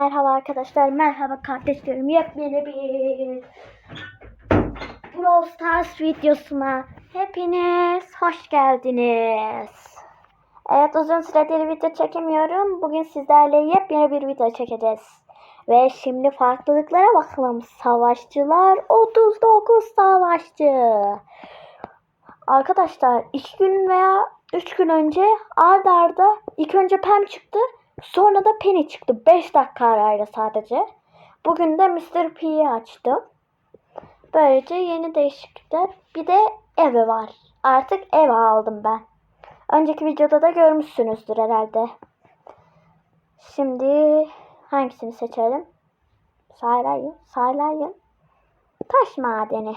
Merhaba arkadaşlar, merhaba kardeşlerim. Yepyeni bir Brawl Stars videosuna hepiniz hoş geldiniz. Evet uzun süredir video çekemiyorum. Bugün sizlerle yepyeni bir video çekeceğiz. Ve şimdi farklılıklara bakalım. Savaşçılar 39 savaşçı. Arkadaşlar 2 gün veya 3 gün önce ard arda ilk önce Pam çıktı. Sonra da Penny çıktı. 5 dakika arayla sadece. Bugün de Mr. P'yi açtım. Böylece yeni değişiklikler. Bir de evi var. Artık ev aldım ben. Önceki videoda da görmüşsünüzdür herhalde. Şimdi hangisini seçelim? Saylayın. Saylayın. Taş madeni.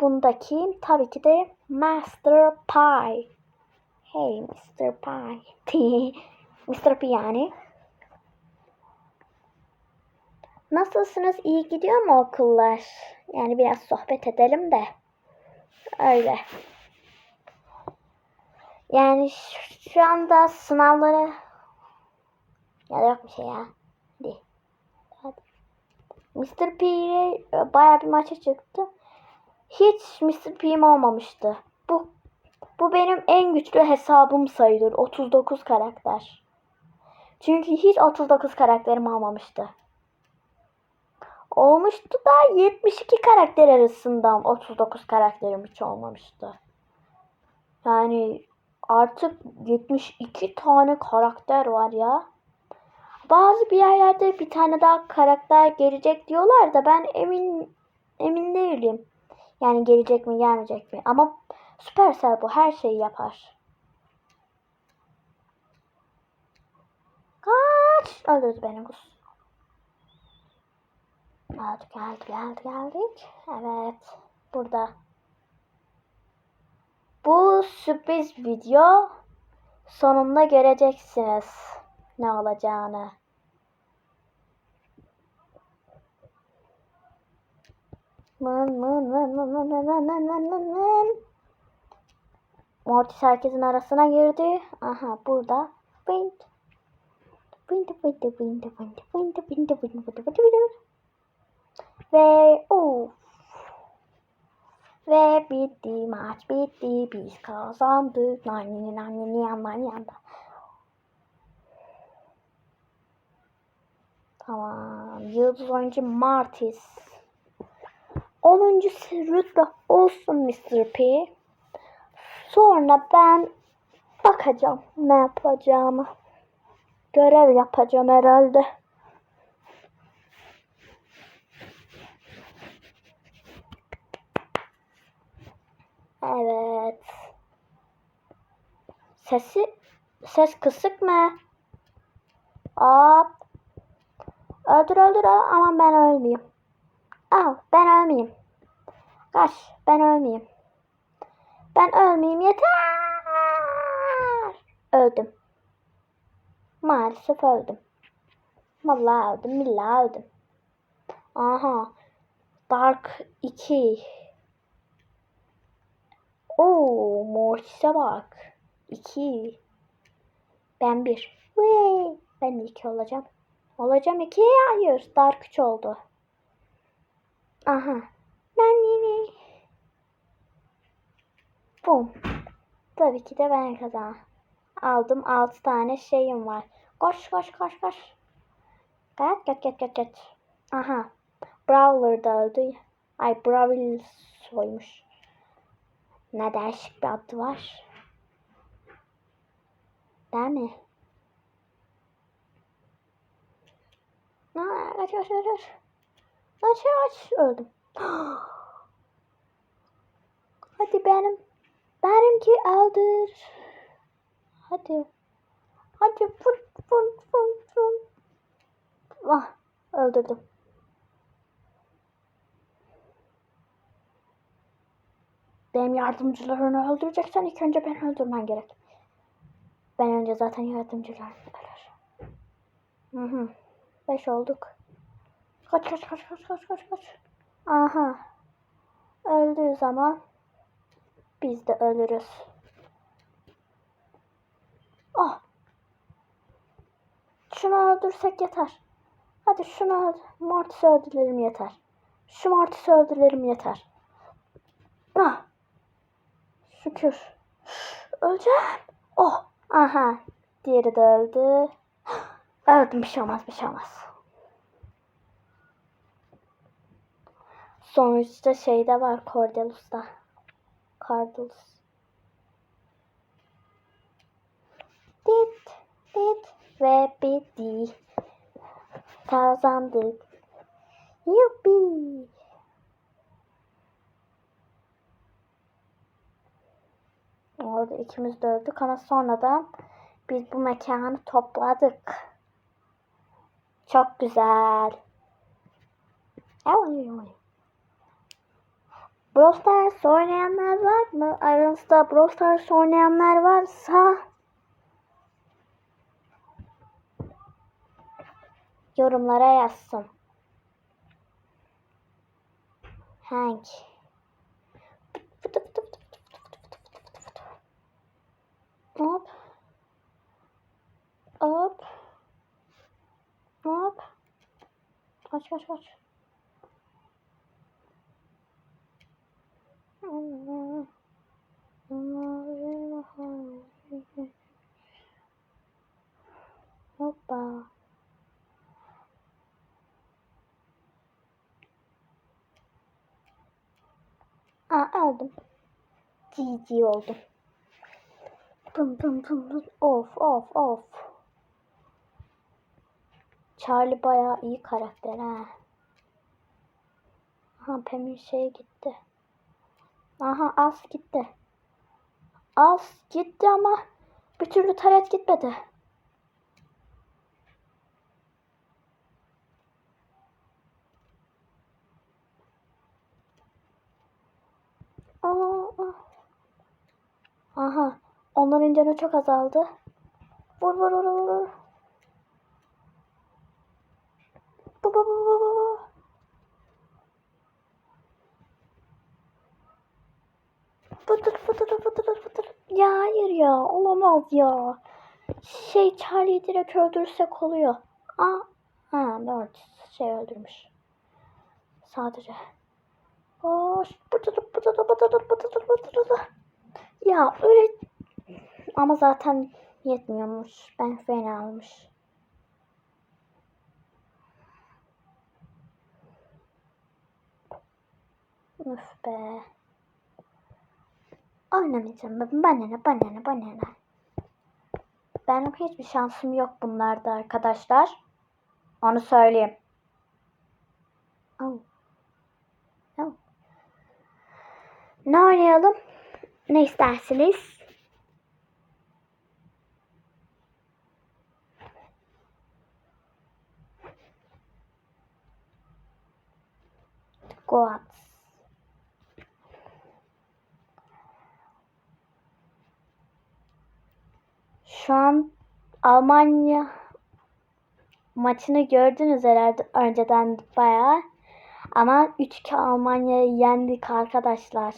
Bundaki tabii ki de Master Pie. Hey Mr. Pie. Mr. P yani. Nasılsınız? İyi gidiyor mu okullar? Yani biraz sohbet edelim de. Öyle. Yani şu, anda sınavları ya da yok bir şey ya. Hadi. Hadi. Mr. P ile baya bir maça çıktı. Hiç Mr. P'm olmamıştı. Bu bu benim en güçlü hesabım sayılır. 39 karakter. Çünkü hiç 39 karakterim olmamıştı. Olmuştu da 72 karakter arasından 39 karakterim hiç olmamıştı. Yani artık 72 tane karakter var ya. Bazı bir yerlerde bir tane daha karakter gelecek diyorlar da ben emin emin değilim. Yani gelecek mi gelmeyecek mi? Ama Supercell bu her şeyi yapar. Kaç! Öldürdü benim kız. Geldi geldi geldi geldik. Evet. Burada. Bu sürpriz video sonunda göreceksiniz ne olacağını. Mın mın mın mın mın mın mın mın mın. Mortis herkesin arasına girdi. Aha burada. Bint. Bint bint bint bint bint bint bint bint bint bint Ve of. Ve bitti maç bitti. Biz kazandık. Nani nani nani nani. Tamam. Yıldız oyuncu Martis. 10. rütbe olsun Mr. P. Sonra ben bakacağım ne yapacağımı. Görev yapacağım herhalde. Evet. Sesi ses kısık mı? Hop. Öldür öldür ama ben ölmeyeyim. Al ben ölmeyeyim. Kaç ben ölmeyeyim. Ben ölmeyeyim yeter. Öldüm. Maalesef öldüm. Vallahi öldüm. Billahi öldüm. Aha. Dark 2. Oo, Mortis'e bak. 2. Ben 1. Ben 2 olacağım. Olacağım 2. Hayır. Dark 3 oldu. Aha. Nani. Bum. Tabii ki de ben kazan. Aldım 6 tane şeyim var. Koş koş koş koş. Kaç kaç kaç kaç kaç. Aha. Brawler da öldü. Ay Brawl soymuş. Ne değişik bir adı var. Değil mi? Aa, kaç kaç kaç kaç. Kaç kaç. Öldüm. Hadi benim. Benimki aldır. Hadi. Hadi fut fut fut fut. Ah öldürdüm. Benim yardımcılarını öldüreceksen ilk önce ben öldürmen gerek. Ben önce zaten yardımcılar ölür. Hı hı. Beş olduk. Kaç kaç kaç kaç kaç kaç kaç. Aha. Öldüğü zaman biz de ölürüz. Ah. Şunu öldürsek yeter. Hadi şunu öldür. Mortis'i öldürelim yeter. Şu Mortis'i öldürelim yeter. Ah. Şükür. Öleceğim. Oh. Aha. Diğeri de öldü. Öldüm bir şey olmaz bir şey olmaz. Sonuçta şeyde var Cordelus'ta. Cardus. Dit, dit ve bitti. Kazandık. Yuppi. Orada ikimiz de öldük ama sonradan biz bu mekanı topladık. Çok güzel. Brawl Stars oynayanlar var mı? Aranızda Brawl Stars oynayanlar varsa yorumlara yazsın. Hank. Hop. Hop. Hop. Kaç kaç kaç. Hoppa. Aa aldım. GG oldum. Pım pım pım pım. Of of of. Charlie bayağı iyi karakter ha. Aha Pam'in şey gitti. Aha az gitti. Az gitti ama bir türlü taret gitmedi. Aa, aa. Aha. Onların canı çok azaldı. Vur vur vur vur. Bu bu bu bu bu. Fıtır fıtır fıtır fıtır. Ya hayır ya olamaz ya. Şey Charlie'yi direkt öldürsek oluyor. Aa, ha dört şey öldürmüş. Sadece. Hoş. Fıtır fıtır fıtır fıtır fıtır. Ya öyle ama zaten yetmiyormuş. Ben fena almış. Üf be. Oynamayacağım ben. Bana ne bana ne bana ne. Benim hiçbir şansım yok bunlarda arkadaşlar. Onu söyleyeyim. Oh. Oh. Ne oynayalım? Ne istersiniz? Goats. Şu an Almanya maçını gördünüz herhalde önceden bayağı. Ama 3-2 Almanya'yı yendik arkadaşlar.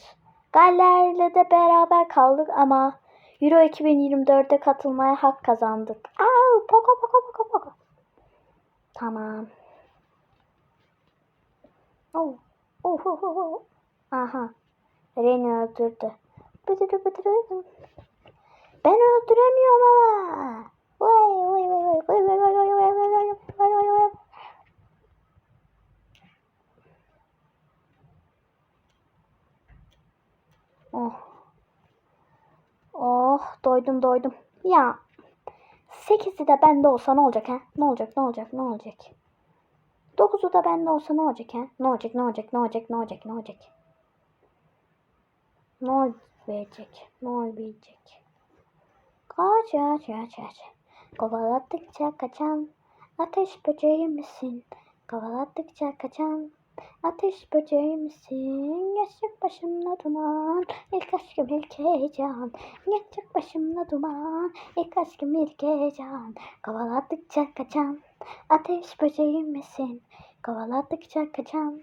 Galler'le de beraber kaldık ama Euro 2024'e katılmaya hak kazandık. Au, poka poka poka poka. Tamam. Oh, oh, oh, oh, oh. Aha. Reni öldürdü. Bıdırı bıdırı. Ben öldüremiyorum ama. Vay vay vay vay vay vay vay. Oh. Oh doydum doydum. Ya 8'i de bende olsa ne olacak ha? Ne olacak ne olacak ne olacak? 9'u da bende olsa ne olacak ha? Ne olacak ne olacak ne olacak ne olacak ne olacak? Ne olacak? Ne olacak? Kaç kaç kaç kaç. Kovaladıkça kaçan ateş böceği misin? Kovaladıkça kaçan ateş böceği misin? Geçecek başımla duman, ilk aşkım ilk heyecan. Geçecek başımla duman, ilk aşkım ilk heyecan. Kovaladıkça kaçan ateş böceği misin? Kovaladıkça kaçan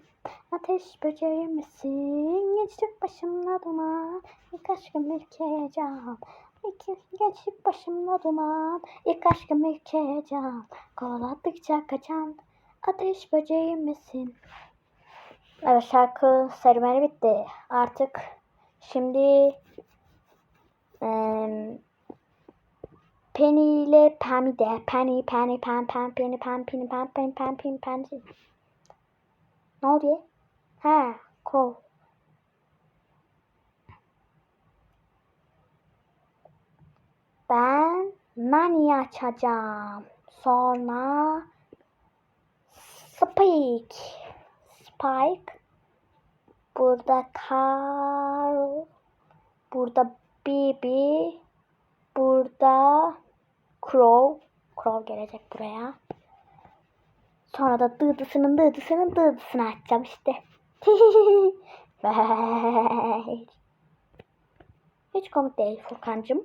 ateş böceği misin? Geçecek başımla duman, ilk aşkım ilk heyecan. İki gençlik başımda duman. İlk aşkım ilk heyecan. Kovaladıkça kaçan. Ateş böceği misin? Evet şarkı serüveni bitti. Artık şimdi eee Penny ile Pammy de. Penny, Penny, Pam, Pam, Penny, Pam, Penny, Pam, Penny, Pam, Penny, Pam. Ne oluyor? Ha, kol. Ben Nani açacağım. Sonra Spike. Spike. Burada Carl. Burada Bibi. Burada Crow. Crow gelecek buraya. Sonra da dıdısının dıdısının dıdısını açacağım işte. Hiç komik değil Furkan'cığım.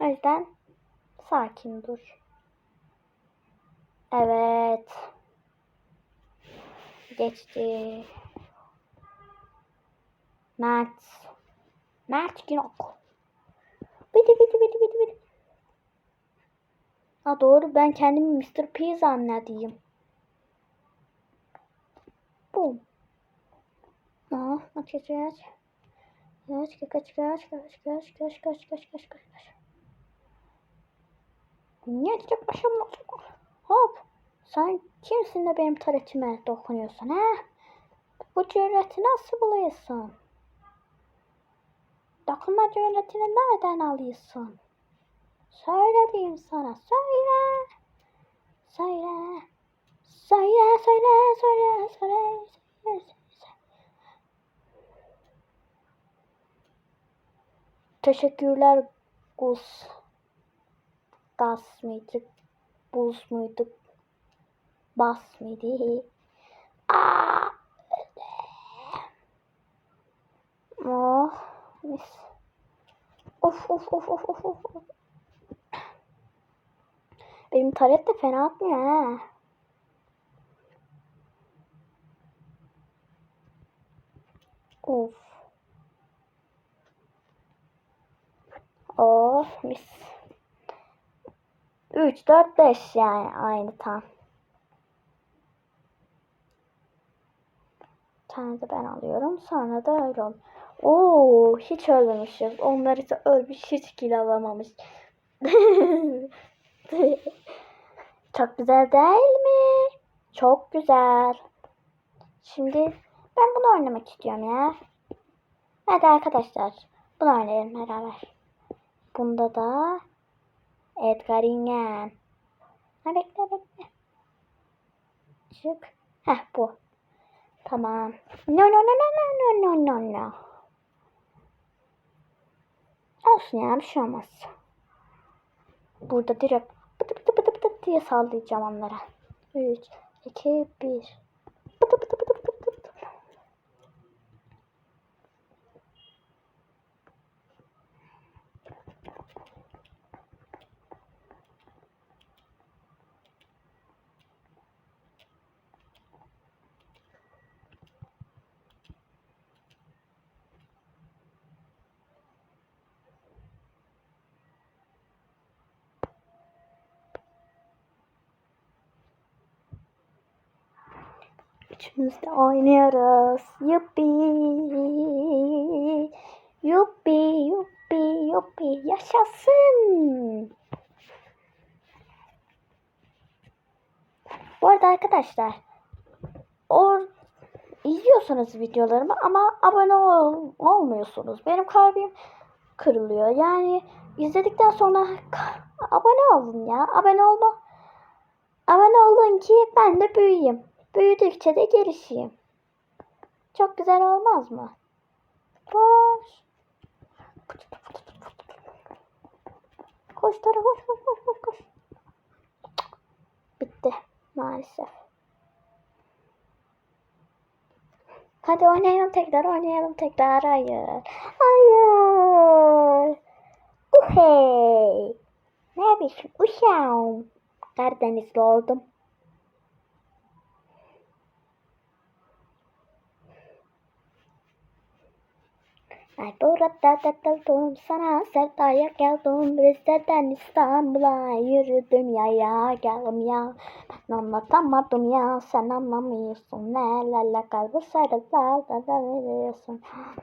O yüzden sakin dur. Evet. Geçti. Mert. Mert Günok. Bidi bidi bidi bidi bidi. Ha doğru ben kendimi Mr. P zannedeyim. Boom. Aa, aç aç aç. Kaç kaç kaç kaç kaç kaç kaç kaç kaç kaç kaç kaç. Niye direkt başımla Hop. Sen kimsin de benim taretime dokunuyorsun ha? Bu cüreti nasıl buluyorsun? Dokunma cüretini nereden alıyorsun? Söyle diyeyim sana. Söyle. Söyle. Söyle, söyle, söyle, söyle, söyle, söyle. Teşekkürler Gus. Gas mıydı? Buz muydu? Bas mıydı? Aa! Oh, mis. Of of of of of of. Benim taret de fena atmıyor ha. Of. Oh mis. 3, 4, 5 yani aynı tam. Tane de ben alıyorum. Sonra da öyle ol. Oo, hiç ölmemişiz. Onlar ise ölmüş hiç kill alamamış. Çok güzel değil mi? Çok güzel. Şimdi ben bunu oynamak istiyorum ya. Hadi arkadaşlar. Bunu oynayalım beraber. Bunda da Edgar İngen. Ha bekle bekle. Çık. Heh bu. Tamam. No no no no no no no no no. Olsun ya bir şey olmaz. Burada direkt bıdı bıdı bıdı bıdı diye sallayacağım onlara. 3, 2, 1. Bıdı bıdı bıdı bıdı. Üçümüz de oynuyoruz. Yuppi. Yuppi, yuppi, yuppi. Yaşasın. Bu arada arkadaşlar or izliyorsunuz videolarımı ama abone ol, olmuyorsunuz. Benim kalbim kırılıyor. Yani izledikten sonra abone olun ya. Abone olma. Abone olun ki ben de büyüyeyim. Büyüdükçe de gelişeyim. Çok güzel olmaz mı? Koş. Koş Tara koş koş koş koş koş. Bitti maalesef. Hadi oynayalım tekrar oynayalım tekrar. Hayır. Hayır. Uhey. Ne biçim uşağım. Karadenizli oldum. Burada takıldım sana sevdaya geldim. Rize'den İstanbul'a yürüdüm yaya geldim ya. Ben anlatamadım ya sen anlamıyorsun. Ne la la kalbi sarılar da veriyorsun.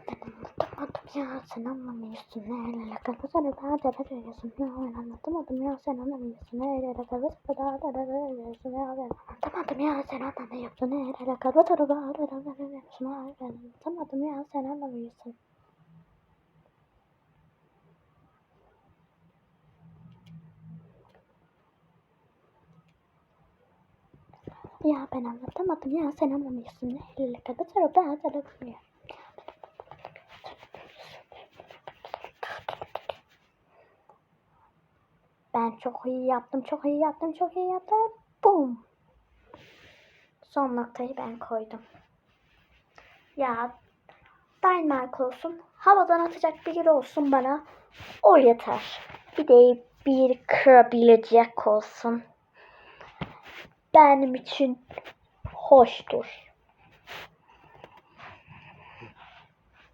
Ben anlatamadım ya sen anlamıyorsun. Ne la la kalbi sarılar da veriyorsun. Ben anlatamadım ya sen anlamıyorsun. Ne la la kalbi sarılar da veriyorsun. Ben anlatamadım ya sen anlamıyorsun. Ne la la kalbi sarılar da veriyorsun. Ben anlatamadım ya sen anlamıyorsun Ya ben anlatamadım ya sen anlamıyorsun. Elle kadar tarafta hatırlamıyor. Ben çok iyi yaptım, çok iyi yaptım, çok iyi yaptım. Bum. Son noktayı ben koydum. Ya Dynamite olsun, havadan atacak biri olsun bana. O yeter. Bir de bir kırabilecek olsun benim için hoştur.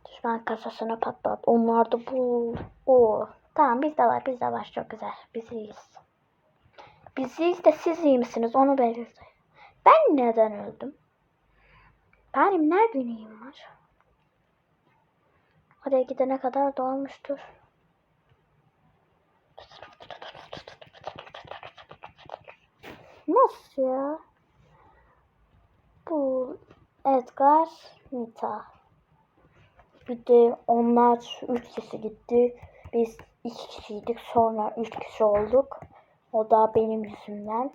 Düşman kasasına patlat. Onlar da bu. O. Tamam bizde var bizde var çok güzel. Biz iyiyiz. Biz iyiyiz de siz iyi misiniz onu belirtin. Ben neden öldüm? Benim ne güneyim var? Oraya gidene kadar dolmuştur. Nasıl ya? Bu Edgar Nita. Bir de onlar üç kişi gitti. Biz iki kişiydik. Sonra üç kişi olduk. O da benim yüzümden.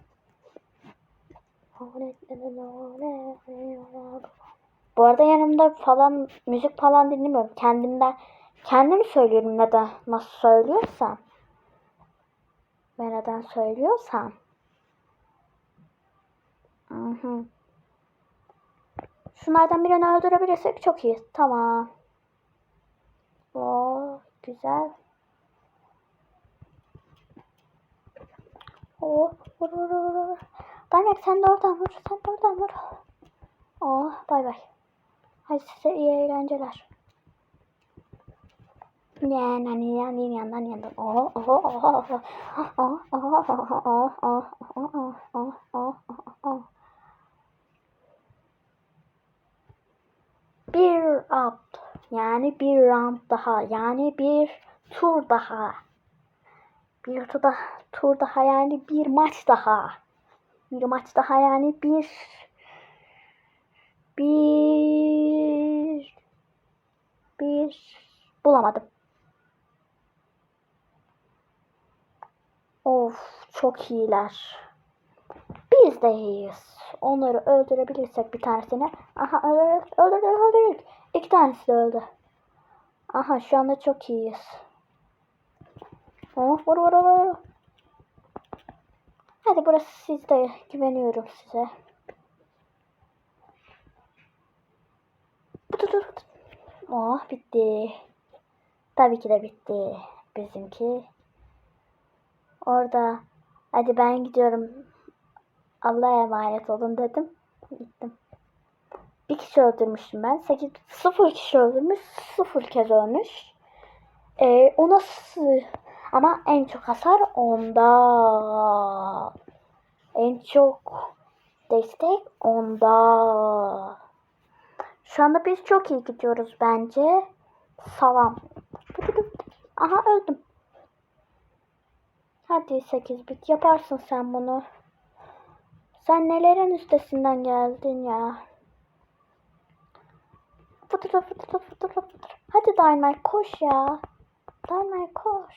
Bu arada yanımda falan müzik falan dinlemiyorum. Kendimden kendim söylüyorum neden nasıl söylüyorsam. Ve neden söylüyorsam. Hı. Şunlardan birini öldürebilirsek çok iyi. Tamam. O güzel. Oh, vur vur vur vur. Daymak sen de oradan vur. Sen de oradan vur. Oh, bay bay. Hadi size iyi eğlenceler. Ne ne ne yan yan yandan yandan. Oh oh oh oh oh oh oh oh oh oh oh oh oh oh bir round yani bir round daha yani bir tur daha bir tur daha tur daha yani bir maç daha bir maç daha yani bir bir bir bulamadım. Of çok iyiler. Biz de iyiyiz. Onları öldürebilirsek bir tanesini. Aha öldürdük, öldürdük, öldürdük. İki tanesi de öldü. Aha şu anda çok iyiyiz. Oh, vur vur vur. Hadi burası sizde. Güveniyorum size. Oh bitti. Tabii ki de bitti. Bizimki. Orada hadi ben gidiyorum. Allah'a emanet olun dedim. Gittim. Bir kişi öldürmüştüm ben. 8, 0 kişi öldürmüş. 0 kez ölmüş. Ee, o nasıl? Ama en çok hasar onda. En çok destek onda. Şu anda biz çok iyi gidiyoruz bence. Salam. Aha öldüm. Hadi 8 bit yaparsın sen bunu. Sen nelerin üstesinden geldin ya. Fıtıra fıtıra fıtıra fıtıra. Hadi Dynamite koş ya. Dynamite koş.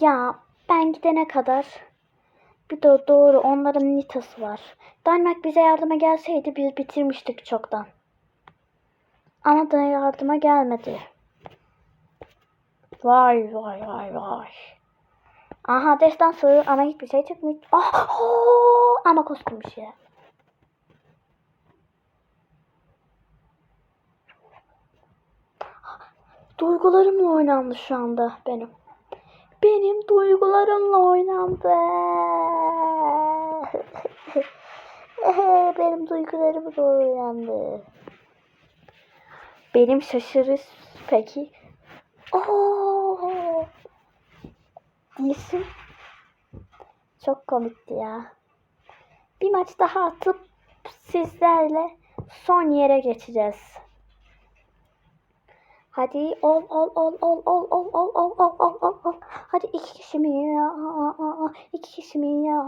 Ya ben gidene kadar bir de doğru onların nitası var. Dynamite bize yardıma gelseydi biz bitirmiştik çoktan. Ama da yardıma gelmedi. Vay vay vay vay. Aha destansı ama hiçbir şey çıkmıyor. Oh, oh, ama kostüm bir. Duygularımla oynandı şu anda benim. Benim duygularımla oynandı. benim duygularım da oynandı. Benim şaşırış peki. Oo! Değilsin. Çok komikti ya. Bir maç daha atıp sizlerle son yere geçeceğiz. Hadi ol ol ol ol ol ol ol ol ol ol ol ol. Hadi iki kişi mi ya? İki kişi mi ya?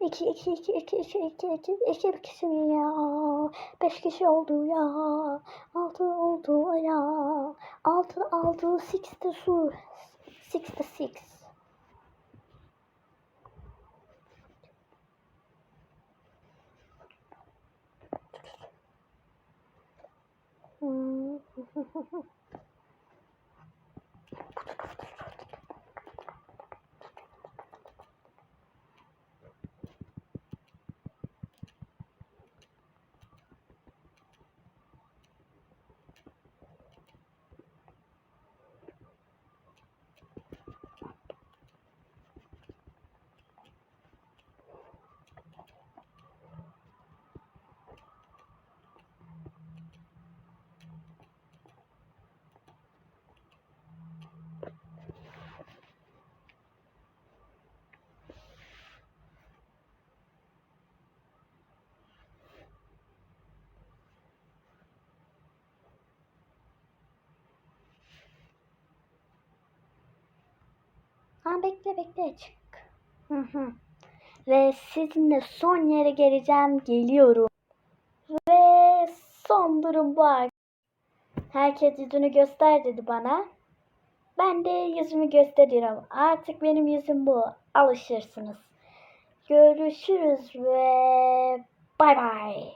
İki iki iki iki iki iki iki iki kişi mi ya? Beş kişi oldu ya. Altı oldu ya. Altı altı sixty two. Sixty six. Hmm. Ha bekle bekle çık. Hı hı. Ve sizinle son yere geleceğim. Geliyorum. Ve son durum bu. Herkes yüzünü göster dedi bana. Ben de yüzümü gösteriyorum. Artık benim yüzüm bu. Alışırsınız. Görüşürüz ve bay bay.